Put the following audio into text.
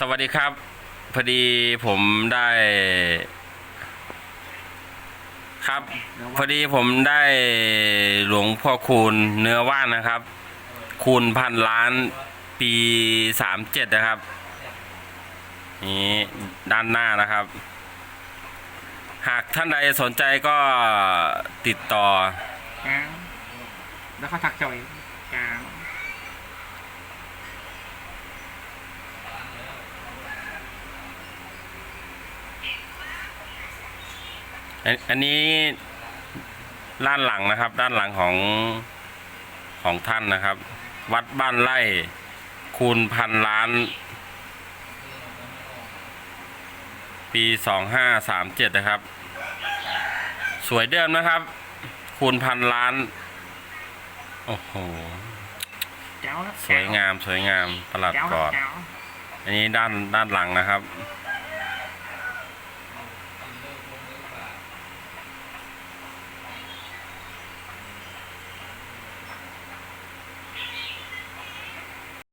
สวัสดีครับ พอดีผมได้ ครับ พอดีผมได้หลวงพ่อคูณเนื้อว่านนะครับ คูณพันล้านปีสามเจ็ดนะครับ นี่ด้านหน้านะครับ หากท่านใดสนใจก็ติดต่อ แล้วเขาถักจอยกา อันอันนี้ด้านหลังนะครับ ด้านหลังของของท่านนะครับ วัดบ้านไร่คูณพันล้าน ปีสองห้าสามเจ็ดนะครับ สวยเดิมนะครับ คูณพันล้าน โอ้โหแก้วแล้วสวยงามสวยงามประหลัดแก้วกอดแก้วอันนี้ด้านด้านหลังนะครับแ